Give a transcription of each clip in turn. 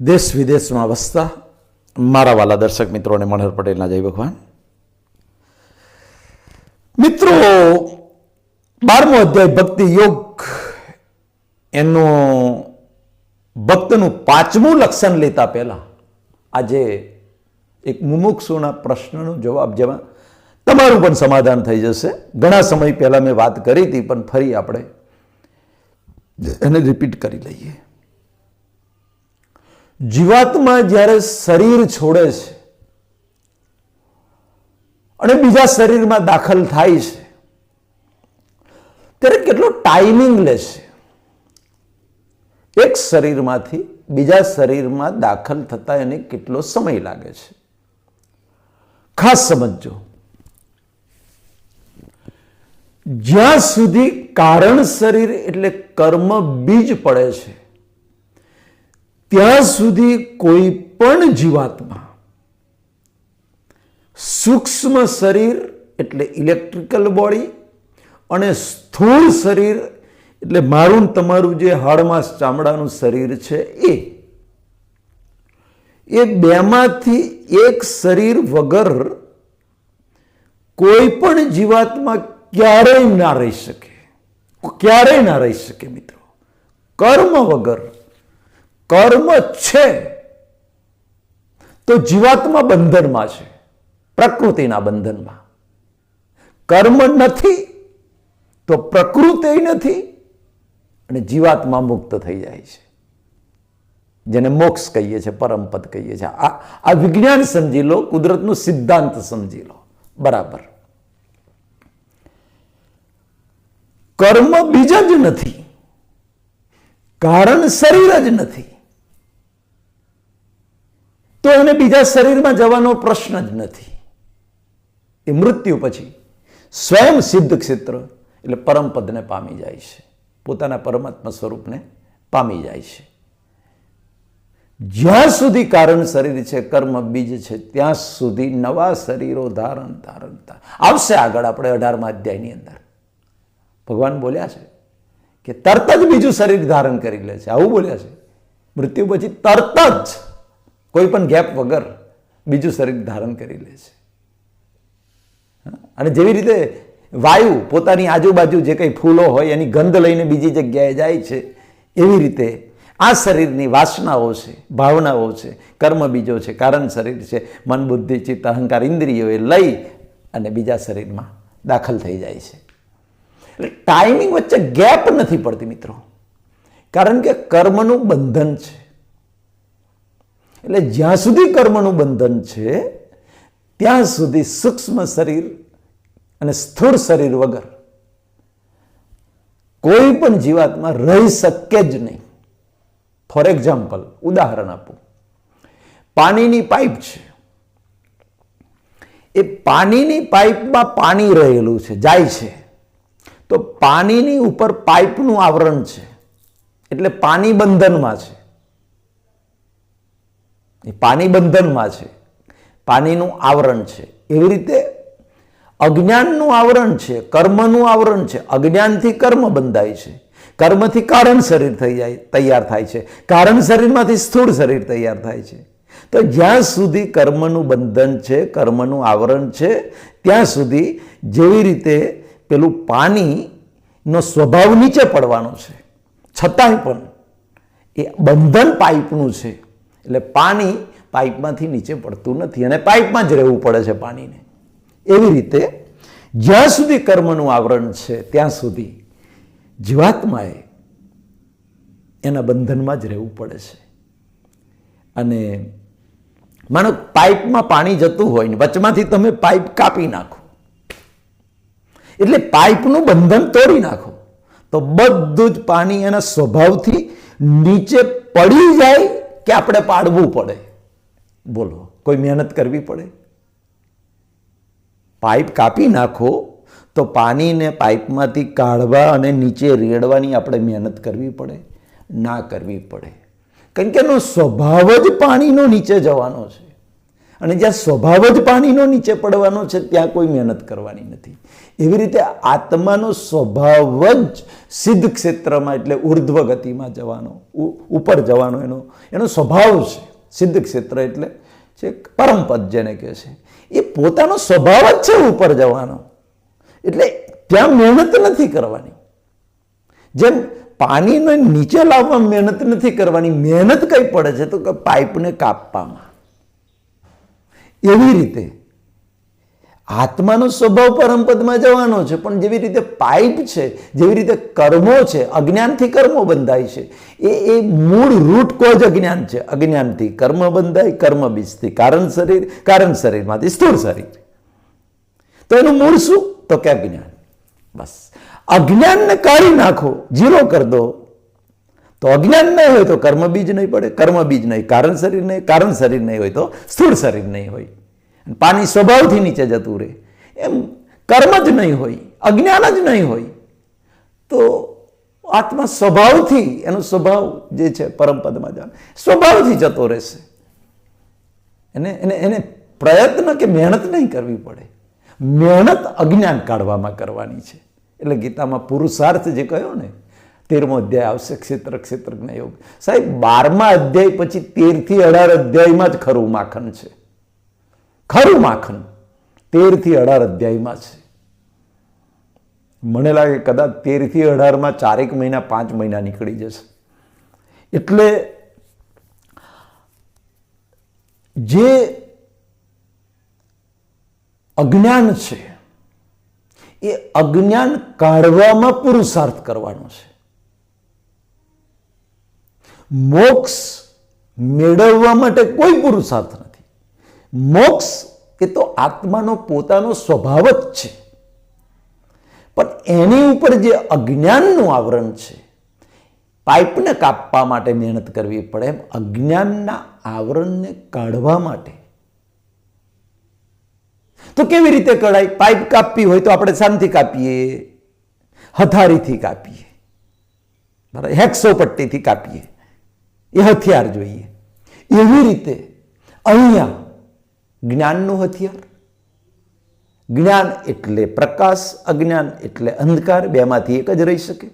દેશ વિદેશમાં વસતા મારા વાલા દર્શક મિત્રોને મનોહર પટેલના જય ભગવાન. મિત્રો, બારમો અધ્યાય ભક્તિ યોગ એનું ભક્તનું પાંચમું લક્ષણ લેતા પહેલા આજે એક મુમુક્ષુના પ્રશ્નનો જવાબ જેમાં તમારું પણ સમાધાન થઈ જશે. ઘણા સમય પહેલા મેં વાત કરી હતી, પણ ફરી આપણે એને રિપીટ કરી લઈએ. જીવાત્મા જ્યારે શરીર છોડે છે અને બીજા શરીરમાં દાખલ થાય છે, ત્યારે કેટલો ટાઈમિંગ લેશે એક શરીરમાંથી બીજા શરીરમાં દાખલ થતા એને કેટલો સમય લાગે છે? ખાસ સમજજો. જ્યાં સુધી કારણ શરીર એટલે કર્મ બીજ પડે છે ત્યાં સુધી કોઈ પણ જીવાત્મા, સૂક્ષ્મ શરીર એટલે ઇલેક્ટ્રિકલ બોડી અને સ્થૂળ શરીર એટલે મારું તમારું જે હાડમાં ચામડાનું શરીર છે એ. એ બેમાંથી એક શરીર વગર કોઈ પણ જીવાત્મા ક્યારેય ના રહી શકે. ક્યારેય ના રહી શકે મિત્રો. કર્મ વગર. કર્મ છે. તો જીવાત્મા બંધનમાં છે, પ્રકૃતિના બંધનમાં. કર્મ નથી, તો પ્રકૃતિ નથી, અને જીવાત્મા મુક્ત થઈ જાય છે. જેને મોક્ષ કહીએ છીએ પરમપદ કહીએ છીએ. આ આ વિજ્ઞાન સમજી લો, કુદરતનું સિદ્ધાંત સમજી લો. બરાબર. કર્મ બીજા જ નથી. કારણ શરીર જ નથી. તો એને બીજા શરીરમાં જવાનો પ્રશ્ન જ નથી. એ મૃત્યુ પછી સ્વયં સિદ્ધ ક્ષેત્ર એટલે પરમપદને પામી જાય છે. પોતાના પરમાત્મા સ્વરૂપને પામી જાય છે. જ્યાં સુધી કારણ શરીર છે, કર્મ, બીજ છે, ત્યાં સુધી નવા શરીરો ધારણ ધારણ ધારણ. આવશે આગળ આપણે અઢારમા અધ્યાયની અંદર. ભગવાન બોલ્યા છે કે તરત જ બીજું શરીર ધારણ કરી લે છે. આવું બોલ્યા છે. મૃત્યુ પછી તરત જ કોઈ પણ ગેપ વગર બીજું શરીર ધારણ કરી લે છે. અને જેવી રીતે વાયુ પોતાની આજુબાજુ જે કંઈ ફૂલો હોય, એની ગંધ લઈને બીજી જગ્યાએ જાય છે, એવી રીતે આ શરીરની વાસનાઓ છે, ભાવનાઓ છે, કર્મ બીજો છે, કારણ શરીર છે, મન બુદ્ધિ, ચિત્ત, અહંકાર, ઇન્દ્રિયો એ લઈ અને બીજા શરીરમાં દાખલ થઈ જાય છે. એટલે ટાઈમિંગ વચ્ચે ગેપ નથી પડતી મિત્રો. કારણ કે કર્મનું બંધન છે. એટલે જ્યાં સુધી કર્મનું બંધન છે, ત્યાં સુધી સૂક્ષ્મ શરીર અને સ્થૂળ શરીર વગર કોઈ પણ જીવાતમાં રહી શકે જ નહીં. ફોર એક્ઝામ્પલ ઉદાહરણ આપું. પાણીની પાઇપ છે. એ પાણીની પાઇપમાં પાણી રહેલું છે, જાય છે. તો પાણીની ઉપર પાઇપનું આવરણ છે. એટલે પાણી બંધનમાં છે. એ પાણી બંધનમાં છે. પાણીનું આવરણ છે. એવી રીતે અજ્ઞાનનું આવરણ છે, કર્મનું આવરણ છે. અજ્ઞાનથી કર્મ બંધાય છે. કર્મથી કારણ શરીર થઈ જાય, તૈયાર થાય છે. કારણ શરીરમાંથી સ્થૂળ શરીર તૈયાર થાય છે. તો જ્યાં સુધી કર્મનું બંધન છે, કર્મનું આવરણ છે, ત્યાં સુધી જેવી રીતે પેલું પાણીનો સ્વભાવ નીચે પડવાનો છે. છતાંય પણ એ બંધન પાઇપનું છે. એટલે પાણી પાઇપમાંથી નીચે પડતું નથી અને પાઇપમાં જ રહેવું પડે છે પાણીને. એવી રીતે જ્યાં સુધી કર્મનું આવરણ છે, ત્યાં સુધી જીવાત્માએ એના બંધનમાં જ રહેવું પડે છે. અને માનો પાઇપમાં પાણી જતું હોય ને, વચમાંથી તમે પાઇપ કાપી નાખો. એટલે પાઇપનું બંધન તોડી નાખો. તો બધું જ પાણી એના સ્વભાવથી નીચે પડી જાય કે આપણે પાડવું પડે? બોલો, કોઈ મહેનત કરવી પડે? પાઇપ કાપી નાખો તો પાણીને પાઇપમાંથી કાઢવા અને નીચે રેડવાની આપણે મહેનત કરવી પડે? ના કરવી પડે. કારણ કે એનો સ્વભાવ જ પાણીનો નીચે જવાનો છે. અને જ્યાં સ્વભાવ જ પાણીનો નીચે પડવાનો છે, ત્યાં કોઈ મહેનત કરવાની નથી. એવી રીતે આત્માનો સ્વભાવ જ સિદ્ધ ક્ષેત્રમાં, એટલે ઉર્ધ્વ ગતિમાં જવાનો ઉપર જવાનો એનો એનો સ્વભાવ છે. સિદ્ધ ક્ષેત્ર એટલે છે પરમપદ જેને કહે છે. એ પોતાનો સ્વભાવ જ છે ઉપર જવાનો. એટલે ત્યાં મહેનત નથી કરવાની. જેમ પાણીને નીચે લાવવા મહેનત નથી કરવાની, મહેનત કઈ પડે છે તો કે પાઇપને કાપવામાં. એવી રીતે. આત્માનો સ્વભાવ પરમપદમાં જવાનો છે, પણ જેવી રીતે પાઇપ છે, જેવી રીતે કર્મો છે, અજ્ઞાનથી કર્મો બંધાય છે, એ એ મૂળ રૂટ કોજ અજ્ઞાન છે. અજ્ઞાનથી કર્મ બંધાય, કર્મ બીજથી કારણ શરીર, કારણ શરીરમાંથી સ્થૂળ શરીર. તો એનું મૂળ શું? તો કે અજ્ઞાન. બસ. અજ્ઞાનને કાઢી નાખો જીરો કરી દો. તો અજ્ઞાન નહીં હોય તો કર્મ બીજ નહીં પડે. કર્મ બીજ નહીં. કારણ શરીર નહીં, કારણ શરીર નહીં હોય તો સ્થૂળ શરીર નહીં હોય. પાણી સ્વભાવથી નીચે જતું રહે. એમ કર્મ જ નહીં હોય, અજ્ઞાન જ નહીં હોય. તો આત્મા સ્વભાવથી, એનો સ્વભાવ જે છે પરમપદમાં જવાનો સ્વભાવથી જતો રહેશે. એને એને એને પ્રયત્ન કે મહેનત નહીં કરવી પડે. મહેનત અજ્ઞાન કાઢવામાં કરવાની છે. એટલે ગીતામાં પુરુષાર્થ જે કહ્યો ને તેરમો અધ્યાય, આવશે ક્ષેત્ર, ક્ષેત્રજ્ઞ યોગ. સાહેબ, બારમા અધ્યાય પછી તેરથી અઢાર અધ્યાયમાં જ ખરું માખન છે. ખરું માખન. તેરથી અઢાર અધ્યાયમાં છે. મને લાગે કદાચ તેરથી અઢારમાં ચારેક મહિના, પાંચ મહિના નીકળી જશે. એટલે જે અજ્ઞાન છે, એ અજ્ઞાન કાઢવામાં પુરુષાર્થ કરવાનો છે. મોક્ષ મેળવવા માટે કોઈ પુરુષાર્થ નથી. મોક્ષ એ તો આત્માનો પોતાનો સ્વભાવ જ છે. પણ એની ઉપર જે અજ્ઞાનનું આવરણ છે, પાઇપને કાપવા માટે મહેનત કરવી પડે, એમ અજ્ઞાનના આવરણને કાઢવા માટે. તો કેવી રીતે કઢાય? પાઇપ કાપવી હોય તો આપણે શાંતિ કાપીએ, હથારીથી કાપીએ, બરાબર હેક્સો પટ્ટીથી કાપીએ. એ હથિયાર જોઈએ. એવી રીતે અહીંયા જ્ઞાનનું હથિયાર, જ્ઞાન એટલે પ્રકાશ, અજ્ઞાન એટલે અંધકાર, બેમાંથી એક જ રહી શકે.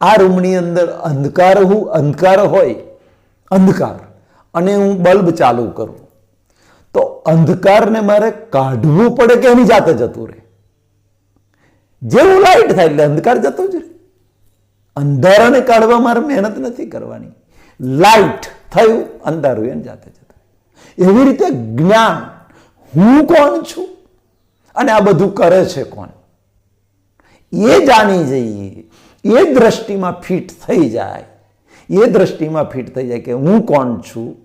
આ રૂમની અંદર અંધકાર હું, અંધકાર હોય, અંધકાર. અને હું બલ્બ ચાલુ કરું. તો અંધકારને મારે કાઢવું પડે કે એની જાતે જતું રહે? જેવું લાઈટ થાય એટલે અંધકાર જતો જ રહે. અંધારાને કાઢવા મારે મહેનત નથી કરવાની. લાઈટ થયું, અંધારું એને જાતે જતું એવી રીતે જ્ઞાન, હું કોણ છું? અને આ બધું કરે છે કોણ? એ જાણી જઈએ, એ દ્રષ્ટિમાં ફિટ થઈ જાય, એ દ્રષ્ટિમાં ફિટ થઈ જાય કે હું કોણ છું?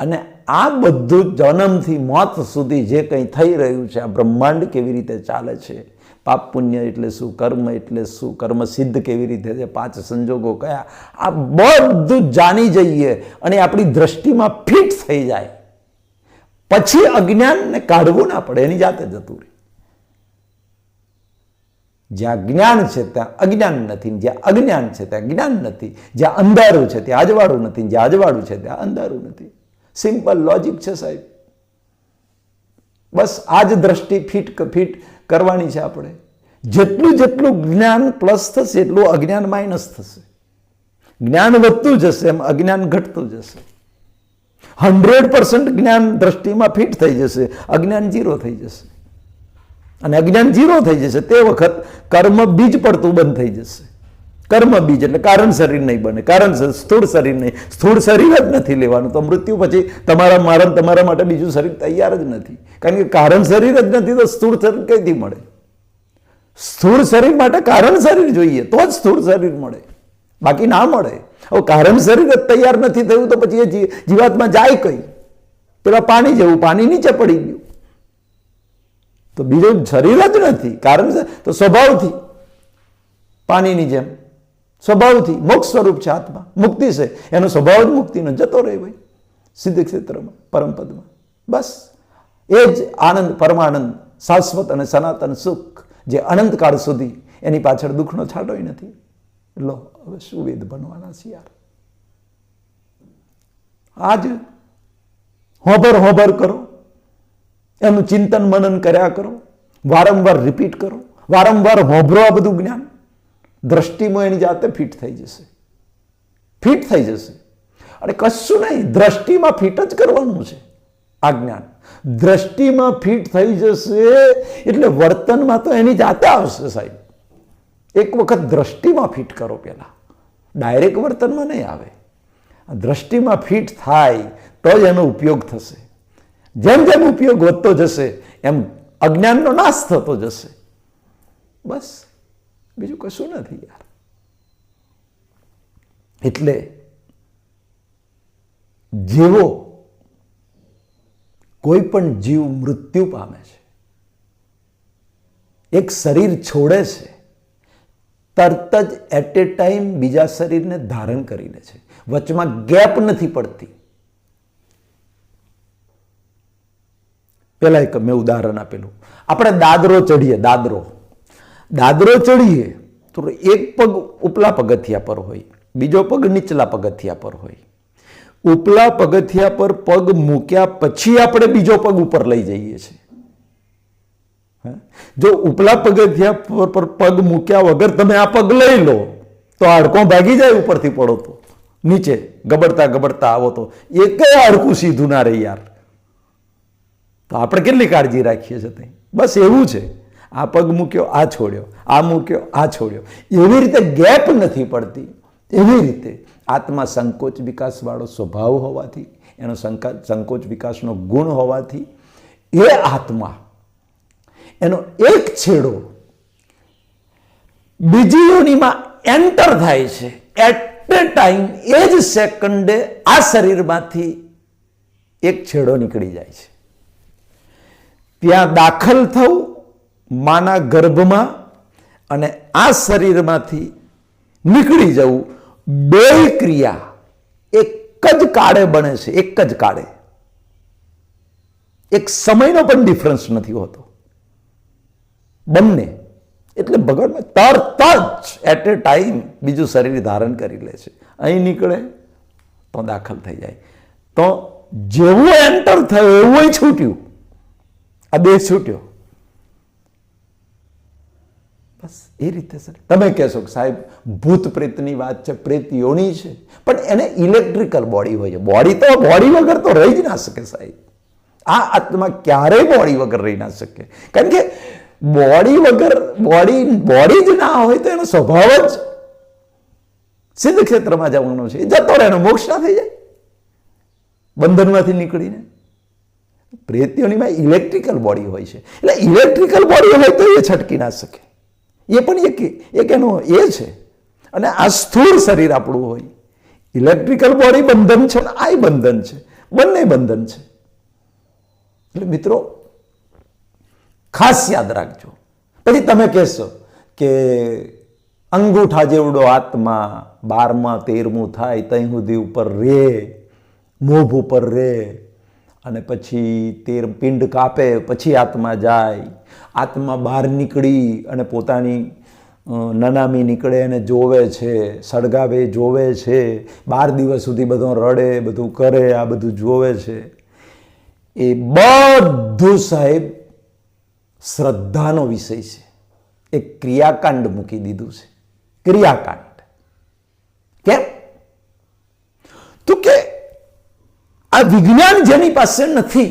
અને આ બધું જન્મથી મોત સુધી જે કંઈ થઈ રહ્યું છે, આ બ્રહ્માંડ કેવી રીતે ચાલે છે પાપ પુણ્ય એટલે શું? કર્મ એટલે શું? કર્મ સિદ્ધ કેવી રીતે છે? પાંચ સંજોગો કયા? આ બધું જાણી જઈએ અને આપણી દ્રષ્ટિમાં ફિટ થઈ જાય. પછી અજ્ઞાનને કાઢવું ના પડે, એની જાતે જતું રહે. જ્યાં જ્ઞાન છે, ત્યાં અજ્ઞાન નથી. જ્યાં અજ્ઞાન છે, ત્યાં જ્ઞાન નથી. જ્યાં અંધારું છે, ત્યાં અજવાળું નથી. જ્યાં અજવાળું છે, ત્યાં અંધારું નથી. સિમ્પલ લોજિક છે સાહેબ. બસ આ જ દ્રષ્ટિ ફિટ ફિટ કરવાની છે આપણે. જેટલું જેટલું જ્ઞાન પ્લસ થશે, એટલું અજ્ઞાન માઇનસ થશે. જ્ઞાન વધતું જશે, એમ અજ્ઞાન ઘટતું જશે. હંડ્રેડ પર્સન્ટ જ્ઞાન દ્રષ્ટિમાં ફિટ થઈ જશે, અજ્ઞાન જીરો થઈ જશે. અને અજ્ઞાન જીરો થઈ જશે, તે વખત કર્મ બીજ પડતું બંધ થઈ જશે. કર્મ બીજ એટલે કારણ શરીર નહીં બને, કારણ સ્થૂળ શરીર નહીં. સ્થૂળ શરીર જ નથી લેવાનું. તો મૃત્યુ પછી તમારા મારા તમારા માટે બીજું શરીર તૈયાર જ નથી. કારણ કે કારણ શરીર જ નથી તો સ્થૂળ શરીર કઈથી મળે? સ્થૂળ શરીર માટે કારણ શરીર જોઈએ તો જ સ્થૂળ શરીર મળે. બાકી ના મળે. હવે કારણ શરીર જ તૈયાર નથી થયું તો પછી એ જીવાતમાં જાય કઈ? પેલા પાણી જેવું, પાણી નીચે પડી ગયું. તો બીજું શરીર જ નથી. કારણ તો સ્વભાવથી. પાણીની જેમ. સ્વભાવથી, મોક્ષ સ્વરૂપ છે આત્મા. મુક્તિ છે. એનો સ્વભાવ જ મુક્તિનો જતો રહે ભાઈ. સિદ્ધ ક્ષેત્રમાં પરમપદમાં બસ. એ જ આનંદ, પરમાનંદ, શાશ્વત અને સનાતન સુખ જે અનંતકાળ સુધી એની પાછળ દુઃખનો છાંટોય નથી. લો, હવે શું વેદ બનવાના છે યાર. આજ હોબર હોબર કરો. એનું ચિંતન મનન કર્યા કરો. વારંવાર રિપીટ કરો. વારંવાર હોભરો આ બધું જ્ઞાન. દ્રષ્ટિમાં એની જાતે ફિટ થઈ જશે. ફિટ થઈ જશે. અને કશું નહીં, દ્રષ્ટિમાં ફિટ જ કરવાનું છે આ જ્ઞાન. દ્રષ્ટિમાં ફિટ થઈ જશે એટલે વર્તનમાં તો એની જાતે આવશે સાહેબ. એક વખત દ્રષ્ટિમાં ફિટ કરો પહેલાં. ડાયરેક્ટ વર્તનમાં નહીં આવે. દ્રષ્ટિમાં ફિટ થાય તો જ એનો ઉપયોગ થશે. જેમ જેમ ઉપયોગ વધતો જશે, એમ અજ્ઞાનનો નાશ થતો જશે. બસ. બીજું કશું નથી યાર. એટલે જેવો કોઈ પણ જીવ મૃત્યુ પામે છે. એક શરીર છોડે છે, તરત જ એટ એ ટાઈમ બીજા શરીરને ધારણ કરી લે છે. વચમાં ગેપ નથી પડતી. પેલા એક મેં ઉદાહરણ આપેલું. આપણે દાદરો ચડીએ દાદરો. દાદરો ચડીએ તો એક પગ ઉપલા પગથિયા પર હોય, બીજો પગ નીચલા પગથિયા પર હોય. ઉપલા પગથિયા પર પગ મૂક્યા પછી આપણે બીજો પગ ઉપર લઈ જઈએ છીએ? જો ઉપલા પગથિયા પર પગ મૂક્યા વગર તમે આ પગ લઈ લો, તો હાડકો ભાગી જાય ઉપરથી પડો તો. નીચે ગબડતા ગબડતા આવો તો. એક હાડકું સીધું ના રહે યાર. તો આપણે કેટલી કાળજી રાખીએ છીએ બસ એવું છે. આ પગ મૂક્યો, આ છોડ્યો, આ મૂક્યો, આ છોડ્યો. એવી રીતે ગેપ નથી પડતી. એવી રીતે આત્મા સંકોચ વિકાસવાળો સ્વભાવ હોવાથી, એનો સંકા, સંકોચ વિકાસનો ગુણ હોવાથી, એ આત્મા, એનો એક છેડો બીજી યોનિમાં એન્ટર થાય છે. એટ એ ટાઈમ એ જ સેકન્ડે આ શરીરમાંથી એક છેડો નીકળી જાય છે. ત્યાં દાખલ થવું માના ગર્ભમાં અને આ શરીરમાંથી નીકળી જવું બે ક્રિયા એક જ કાળે બને છે, એક જ કાળે. એક સમયનો પણ ડિફરન્સ નથી હોતો. બંને. એટલે ભગવાન તરત જ એટ એ ટાઈમ બીજું શરીર ધારણ કરી લે છે. અહીં નીકળે તો દાખલ થઈ જાય. તો જેવું એન્ટર થયું એવું છૂટ્યું. આ દેહ છૂટ્યો. બસ એ રીતે સર. તમે કહેશો કે સાહેબ, ભૂત પ્રેતની વાત છે પ્રેત યોની છે. પણ એને ઇલેક્ટ્રિકલ બોડી હોય છે. બોડી તો બોડી વગર તો રહી જ ના શકે સાહેબ. આ આત્મા ક્યારેય બોડી વગર રહી ના શકે. કારણ કે બોડી વગર બોડી બોડી જ ના હોય તો એનો સ્વભાવ જ સિદ્ધ ક્ષેત્રમાં જવાનો છે. જતો રહે, એનો મોક્ષ ના થઈ જાય. બંધનમાંથી નીકળીને. પ્રેતીઓનીમાં ઇલેક્ટ્રિકલ બોડી હોય છે. એટલે ઇલેક્ટ્રિકલ બોડી હોય તો એ છટકી ના શકે. એ પણ એક એક એનો એ છે. અને આ સ્થૂળ શરીર આપણું હોય. ઇલેક્ટ્રિકલ બોડી બંધન છે અને આ બંધન છે. બંને બંધન છે. એટલે મિત્રો, ખાસ યાદ રાખજો. પછી તમે કહેશો કે અંગૂઠા જેવડો આત્મા બારમાં, તેરમું થાય ત્યાં સુધી ઉપર રે, મોભ ઉપર રે. અને પછી તેર પિંડ કાપે, પછી આત્મા જાય. આત્મા બહાર નીકળી અને પોતાની નનામી નીકળે અને જોવે છે, સળગાવે, જોવે છે. બાર દિવસ સુધી બધો રડે, બધું કરે, આ બધું જોવે છે. એ બધું સાહેબ શ્રદ્ધાનો વિષય છે. એક ક્રિયાકાંડ મૂકી દીધું છે. ક્રિયાકાંડ. કેમ? તો કે આ વિજ્ઞાન જેની પાસે નથી.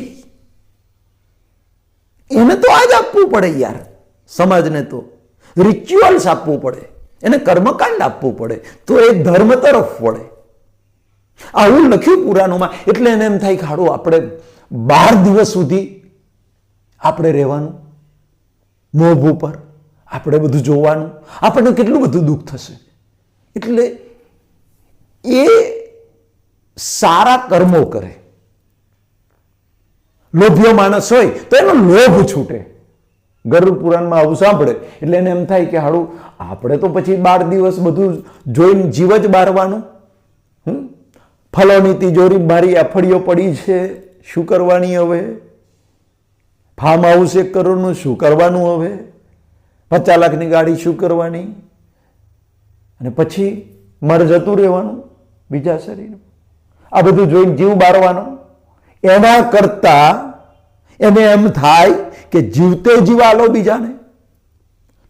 એને તો આ જ આપવું પડે યાર, સમાજને તો. રિચ્યુઅલ્સ આપવું પડે, એને કર્મકાંડ આપવું પડે, તો એ ધર્મ તરફ વળે. આવું લખ્યું પુરાણોમાં, એટલે એને એમ થાય કે આપણે બાર દિવસ સુધી આપણે રહેવાનું, મોભ ઉપર આપણે બધું જોવાનું, આપણને કેટલું બધું દુઃખ થશે. એટલે એ સારા કર્મો કરે. લોભ્યો માણસ હોય તો એનો લોભ છૂટે. ગરુડ પુરાણમાં આવું સાંભળે. એટલે એને એમ થાય કે હાડું આપણે તો પછી બાર દિવસ બધું જોઈને જીવ જ બારવાનું. હમ? ફલોની તિજોરી મારી આફડીઓ પડી છે, શું કરવાની હવે? ફાર્મ હાઉસ એક કરોડનું શું કરવાનું હવે? પચાસ લાખની ગાડી શું કરવાની? અને પછી મારે જતું રહેવાનું બીજા શરીર આ બધું જોઈને જીવ બારવાનો. એના કરતા એને એમ થાય કે જીવતે જીવાલો બીજાને.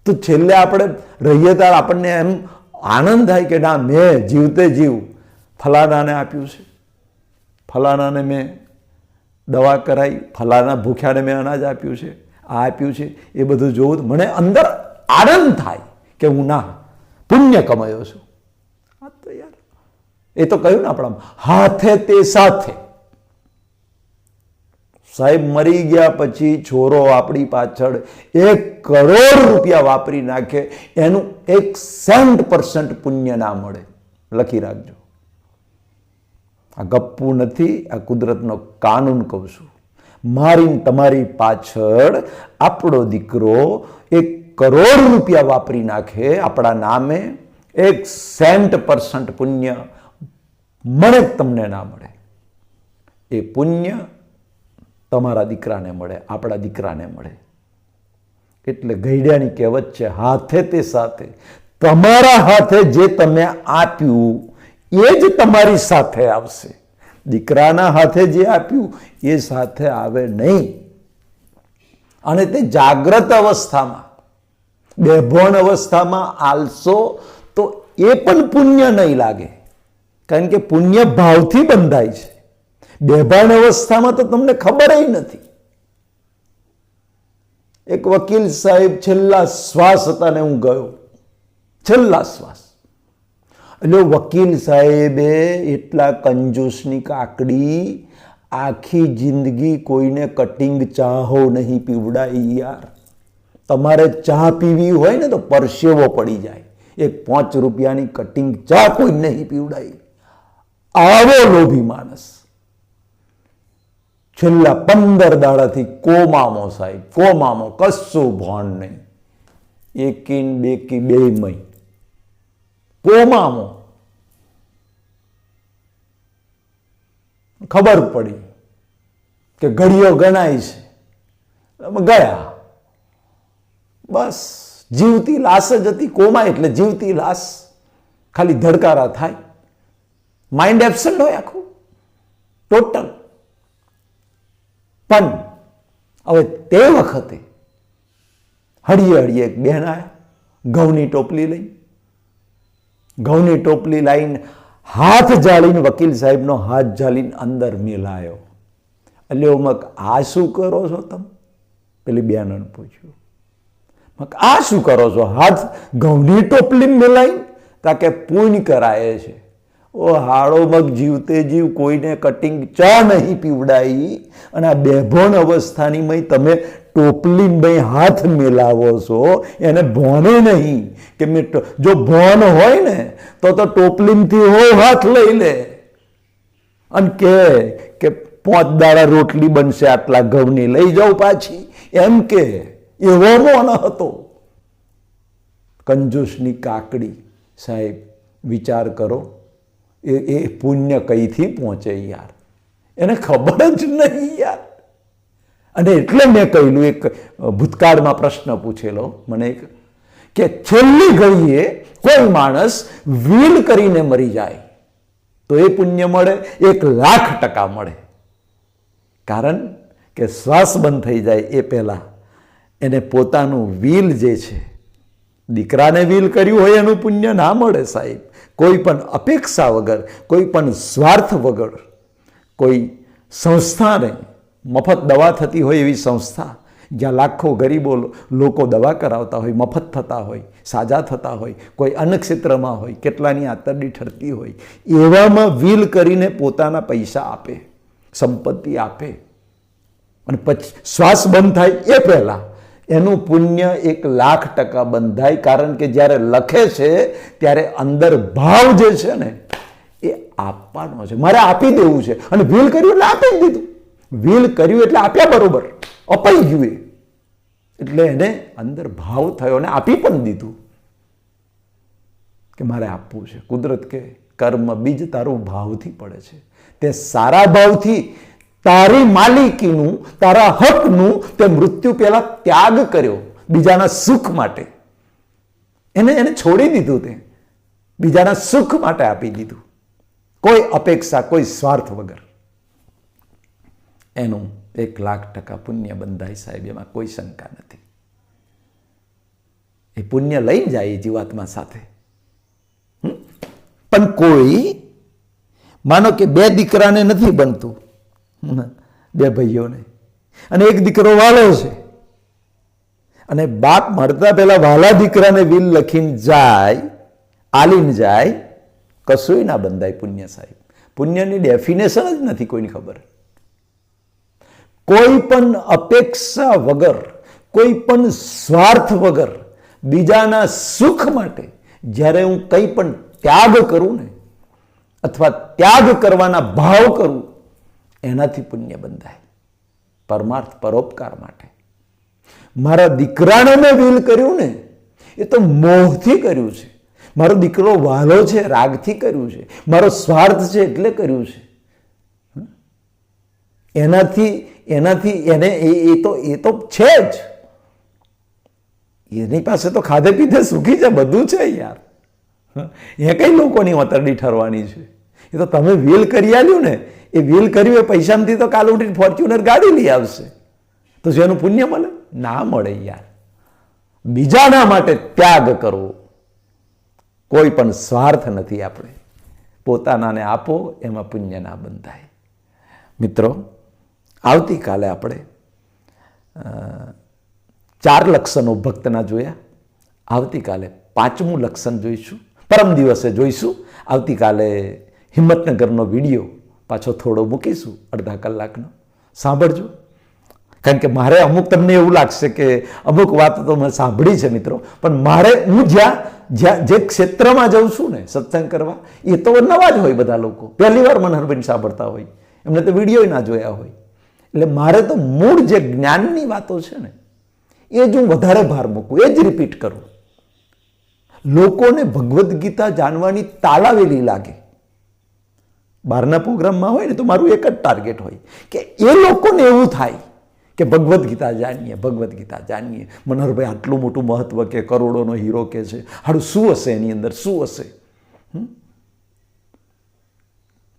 તો છેલ્લે આપણે રહીએ ત્યારે આપણને એમ આનંદ થાય કે ના, મેં જીવતે જીવ ફલાણાને આપ્યું છે. ફલાણાને મેં દવા કરાવી ફલાણા ભૂખ્યાને મેં અનાજ આપ્યું છે, આ આપ્યું છે, એ બધું જોવું મને અંદર આનંદ થાય કે હું ના, પુણ્ય કમાયો છું. આ તો યાર, એ તો કહ્યું ને આપણા હાથે તે સાથે. સાહેબ મરી ગયા પછી છોરો આપણી પાછળ એક કરોડ રૂપિયા વાપરી નાખે, એનું એક સેન્ટ પર્સન્ટ પુણ્ય ના મળે. લખી રાખજો. આ ગપ્પુ નથી, આ કુદરતનો કાનૂન કહું છું. મારી તમારી પાછળ આપણો દીકરો એક કરોડ રૂપિયા વાપરી નાખે, આપણા નામે એક સેન્ટ પર્સન્ટ પુણ્ય મળે તમને ના મળે. એ પુણ્ય તમારા દીકરાને મળે, આપણા દીકરાને મળે. એટલે ગઈડિયાની કહેવત છે, હાથે તે સાથે. તમારા હાથે જે તમે આપ્યું, એ જ તમારી સાથે આવશે. દીકરાના હાથે જે આપ્યું, એ સાથે આવે નહીં. અને તે જાગ્રત અવસ્થામાં, બેભોણ અવસ્થામાં આલશો તો એ પણ પુણ્ય નહીં લાગે. કારણ કે પુણ્ય ભાવથી બંધાય છે. બેભાન અવસ્થામાં તો તમને ખબર નથી. એક વકીલ સાહેબ છેલ્લા શ્વાસ હતા ને હું ગયો. છેલ્લા શ્વાસ. એટલે વકીલ સાહેબે એટલા કંજૂસની કાકડી આખી જિંદગી કોઈને કટિંગ ચાહો નહીં પીવડાય યાર. તમારે ચા પીવી હોય ને તો પરસેવો પડી જાય. એક પાંચ રૂપિયાની કટિંગ ચા કોઈ નહીં પીવડાય આવો લોભી માણસ. છેલ્લા પંદર દાડાથી કોમામો સાહેબ, કોમામો, કશું ભણ નહીં. એકીન બેકી બે મય કોમામો. ખબર પડી કે ઘડીઓ ગણાય છે. ગયા. બસ, જીવતી લાશ જ હતી કોમા એટલે જીવતી લાશ ખાલી ધડકારા થાય. માઇન્ડ એબસન્ટ હોય આખું. ટોટલ પણ હવે તે વખતે હળીએ હળીએ એક બહેન આવ્યા ઘઉંની ટોપલી લઈ. ઘઉંની ટોપલી લાવીને હાથ જાળીને વકીલ સાહેબનો હાથ જાળીને અંદર મિલાયો. એટલે મક, આ શું કરો છો તમે? પેલી બેનને પૂછ્યું. મક, આ શું કરો છો? હાથ ઘઉંની ટોપલી મિલાઈ તાકે પૂન કરાય છે. ઓ હાડો મગ જીવતે જીવ, કોઈને કટિંગ ચા નહીં પીવડાવી અને આ બેભોન અવસ્થાની મય તમે ટોપલી મય હાથ મિલાવો છો. એને ભોને નહીં. કે મેં જો ભોન હોય ને, તો તો ટોપલીમથી હો હાથ લઈ લે. અને કે કે પાંચ દાડા રોટલી બનશે આટલા ઘઉંની, લઈ જાઉં પાછી. એમ કે, એવો મોન હતો. કંજૂસની કાકડી, સાહેબ, વિચાર કરો. એ એ પુણ્ય કઈથી પહોંચે યાર? એને ખબર જ નહીં યાર. અને એટલે મેં કહેલું, એક ભૂતકાળમાં પ્રશ્ન પૂછેલો, મને એક કે છેલ્લી ઘડીએ કોઈ માણસ વીલ કરીને મરી જાય, તો એ પુણ્ય મળે, એક લાખ ટકા મળે. કારણ કે શ્વાસ બંધ થઈ જાય એ પહેલાં. એને પોતાનું વીલ જે છે, દીકરાને વીલ કર્યું હોય એનું પુણ્ય ના મળે સાહેબ. કોઈ પણ અપેક્ષા વગર, કોઈ પણ સ્વાર્થ વગર, કોઈ સંસ્થાને મફત દવા થતી હોય એવી સંસ્થા, જ્યાં લાખો ગરીબો લોકો દવા કરાવતા હોય, મફત થતા હોય, સાજા થતા હોય, કોઈ અન્ન ક્ષેત્રમાં હોય, કેટલાની આતરડી ઠરતી હોય, એવામાં વીલ કરીને પોતાના પૈસા આપે, સંપત્તિ આપે. અને પછી, શ્વાસ બંધ થાય એ પહેલાં એનું પુણ્ય એક લાખ ટકા બંધાય, કારણ કે જ્યારે લખે છે, ત્યારે અંદર ભાવ જે છે ને, એ આપવાનો છે. મારે આપી દેવું છે. અને વીલ કર્યું એટલે આપી દીધું. વીલ કર્યું એટલે આપ્યા બરોબર. અપાઈ ગયું એ. એટલે એને અંદર ભાવ થયો અને આપી પણ દીધું. કે મારે આપવું છે. કુદરત કે કર્મ બીજ તારું ભાવથી પડે છે. તે સારા ભાવથી તારી માલિકીનું, તારા હકનું તે મૃત્યુ પહેલા ત્યાગ કર્યો બીજાના સુખ માટે. એને એને છોડી દીધું તે. બીજાના સુખ માટે આપી દીધું. કોઈ અપેક્ષા, કોઈ સ્વાર્થ વગર. એનું એક લાખ ટકા પુણ્ય બંધાય સાહેબ, એમાં કોઈ શંકા નથી. એ પુણ્ય લઈ જાય જીવાત્મા સાથે? પણ કોઈ, માનો કે બે દીકરાને નથી બનતું. બે ભાઈઓને. અને એક દીકરો વાલો છે. અને બાપ મળતા પહેલા વાલા દીકરાને વિલ લખીને જાય, આલીને જાય, કશુંય ના બંધાય પુણ્ય સાહેબ. પુણ્યની ડેફિનેશન જ નથી કોઈને ખબર. કોઈ પણ અપેક્ષા વગર, કોઈ પણ સ્વાર્થ વગર, બીજાના સુખ માટે જ્યારે હું કંઈ પણ ત્યાગ કરું ને, અથવા ત્યાગ કરવાના ભાવ કરું એનાથી પુણ્ય બંધાય. પરમાર્થ પરોપકાર માટે. મારા દીકરાને મેં વિલ કર્યું ને, એ તો મોહથી કર્યું છે. મારો દીકરો વાલો છે, રાગથી કર્યું છે. મારો સ્વાર્થ છે, એટલે કર્યું છે. એનાથી એનાથી એને એ તો એ તો છે જ. એની પાસે તો ખાધે પીધે સુખી છે, બધું છે યાર. એ કઈ લોકોની વતરડી ઠરવાની છે? એ તો તમે વિલ કરી આલ્યું ને એ વિલ કર્યું એ પૈસામાંથી તો કાલ ઉઠીને ફોર્ચ્યુનર ગાડી લઈ આવશે. તો જેનું પુણ્ય મળે? ના મળે યાર. બીજાના માટે ત્યાગ કરવો. કોઈ પણ સ્વાર્થ નથી આપણે. પોતાનાને આપો, એમાં પુણ્ય ના બંધાય. મિત્રો, આવતીકાલે આપણે ચાર લક્ષણો ભક્તના જોયા. આવતીકાલે પાંચમું લક્ષણ જોઈશું. પરમ દિવસે જોઈશું. આવતીકાલે હિંમતનગરનો વીડિયો પાછો થોડો મૂકીશું, અડધા કલાકનો. સાંભળજો. કારણ કે મારે અમુક તમને એવું લાગશે કે અમુક વાતો તો મેં સાંભળી છે મિત્રો, પણ મારે હું જ્યાં જ્યાં, જે ક્ષેત્રમાં જઉં છું ને સત્સંગ કરવા, એ તો નવા જ હોય બધા લોકો. પહેલી વાર મનહરબેન સાંભળતા હોય. એમને તો વીડિયો ના જોયા હોય. એટલે મારે તો મૂળ જે જ્ઞાનની વાતો છે ને, એ જ હું વધારે ભાર મૂકું, એ જ રિપીટ કરું. લોકોને ભગવદ્ ગીતા જાણવાની તાલાવેલી લાગે. બહારના પ્રોગ્રામમાં હોય ને તો મારું એક જ ટાર્ગેટ હોય કે એ લોકોને એવું થાય કે ભગવદ્ ગીતા જાણીએ, ભગવદ્ ગીતા જાણીએ. મનોહરભાઈ આટલું મોટું મહત્વ કે કરોડોનો હીરો કે છે. હાડું શું હશે એની અંદર? શું હશે?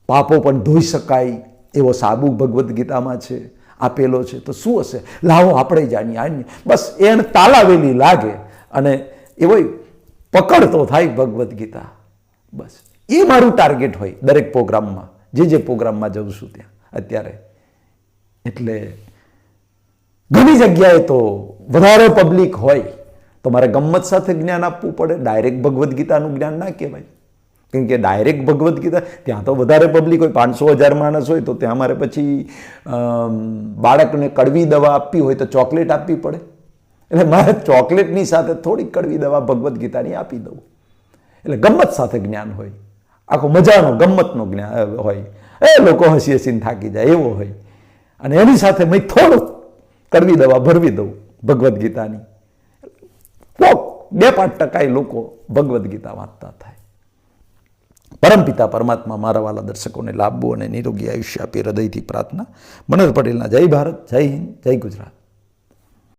પાપો પણ ધોઈ શકાય એવો સાબુ ભગવદ્ ગીતામાં છે, આપેલો છે. તો શું હશે? લાવો, આપણે જાણીએ, આણીએ. બસ એને તાલાવેલી લાગે અને એવો પકડતો થાય ભગવદ્ ગીતા. બસ. એ મારું ટાર્ગેટ હોય દરેક પ્રોગ્રામમાં. જે જે પ્રોગ્રામમાં જઉં છું ત્યાં. અત્યારે. એટલે ઘણી જગ્યાએ તો વધારે પબ્લિક હોય તો મારે ગમ્મત સાથે જ્ઞાન આપવું પડે. ડાયરેક્ટ ભગવદ્ ગીતાનું જ્ઞાન ના કહેવાય. કેમ કે ડાયરેક્ટ ભગવદ્ ગીતા, ત્યાં તો વધારે પબ્લિક હોય. પાંચસો હજાર માણસ હોય તો ત્યાં મારે પછી બાળકને કડવી દવા આપવી હોય તો ચોકલેટ આપવી પડે. એટલે મારે ચોકલેટની સાથે થોડીક કડવી દવા ભગવદ્ ગીતાની આપી દઉં. એટલે ગમ્મત સાથે જ્ઞાન હોય. આખો મજાનો, ગમ્મતનો જ્ઞાન હોય. એ લોકો હસી હસીને થાકી જાય, એવો હોય. અને એની સાથે મેં થોડુંક કરવી દવા ભરવી દઉં ભગવદ્ ગીતાની. કોક બે પાંચ ટકા લોકો ભગવદ્ ગીતા વાંચતા થાય. પરમપિતા પરમાત્મા મારા વાલા દર્શકોને લાભવું અને નિરોગી આયુષ્ય આપી હૃદયથી પ્રાર્થના. મનોહર પટેલના જય ભારત, જય હિન્દ, જય ગુજરાત.